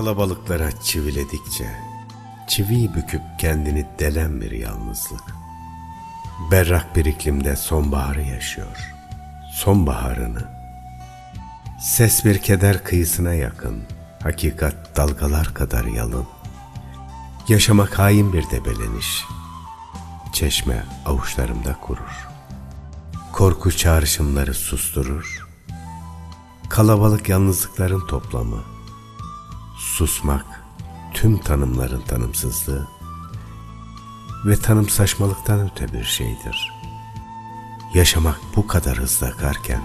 Kalabalıklara çiviledikçe, çiviyi büküp kendini delen bir yalnızlık. Berrak bir iklimde sonbaharı yaşıyor. Sonbaharını. Ses bir keder kıyısına yakın, hakikat dalgalar kadar yalın. Yaşamak hain bir debeleniş. Çeşme avuçlarımda kurur. Korku çağrışımları susturur. Kalabalık yalnızlıkların toplamı. Susmak tüm tanımların tanımsızlığı ve tanım saçmalıktan öte bir şeydir. Yaşamak bu kadar hızlı akarken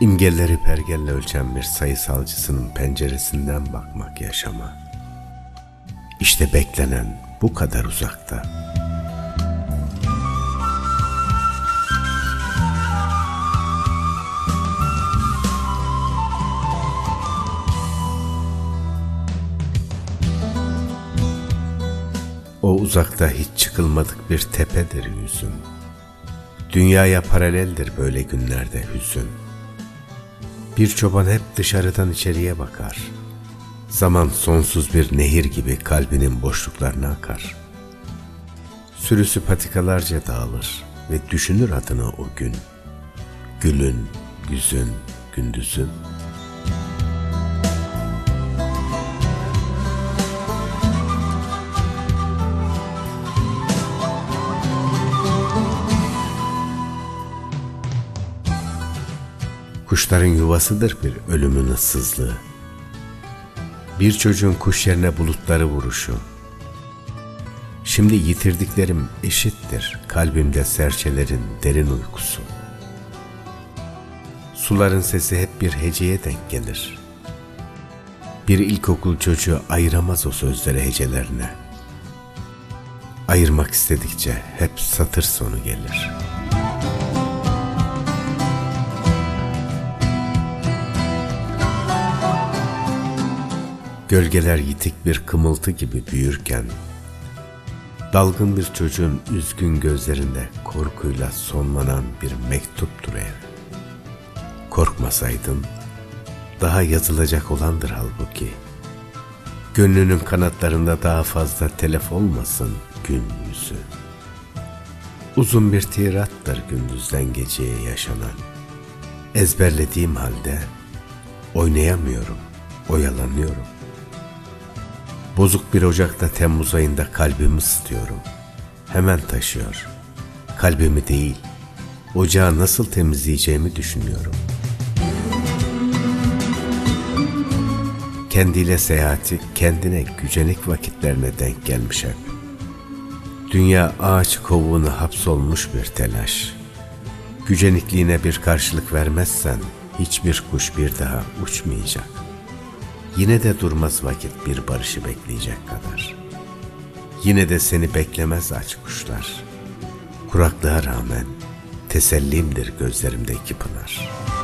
imgeleri pergelle ölçen bir sayısalcısının penceresinden bakmak yaşama. İşte beklenen bu kadar uzakta. O uzakta hiç çıkılmadık bir tepedir yüzün. Dünyaya paraleldir böyle günlerde hüzün. Bir çoban hep dışarıdan içeriye bakar. Zaman sonsuz bir nehir gibi kalbinin boşluklarına akar. Sürüsü patikalarca dağılır ve düşünür adını o gün. Gülün, güzün, gündüzün. Kuşların yuvasıdır bir ölümün ıssızlığı. Bir çocuğun kuş yerine bulutları vuruşu. Şimdi yitirdiklerim eşittir kalbimde serçelerin derin uykusu. Suların sesi hep bir heceye denk gelir. Bir ilkokul çocuğu ayıramaz o sözleri hecelerine. Ayırmak istedikçe hep satır sonu gelir.'' Gölgeler yitik bir kımıltı gibi büyürken, dalgın bir çocuğun üzgün gözlerinde korkuyla sonlanan bir mektuptur ev. Korkmasaydın, daha yazılacak olandır halbuki. Gönlünün kanatlarında daha fazla telef olmasın gün yüzü. Uzun bir tirattır gündüzden geceye yaşanan. Ezberlediğim halde oynayamıyorum, oyalanıyorum. Bozuk bir ocakta Temmuz ayında kalbimi ısıtıyorum. Hemen taşıyor. Kalbimi değil, ocağı nasıl temizleyeceğimi düşünüyorum. Kendiyle seyahati kendine gücenik vakitlerine denk gelmiş hep. Dünya ağaç kovuğuna hapsolmuş bir telaş. Gücenikliğine bir karşılık vermezsen hiçbir kuş bir daha uçmayacak.'' Yine de durmaz vakit bir barışı bekleyecek kadar. Yine de seni beklemez aç kuşlar. Kuraklığa rağmen tesellimdir gözlerimdeki pınar.''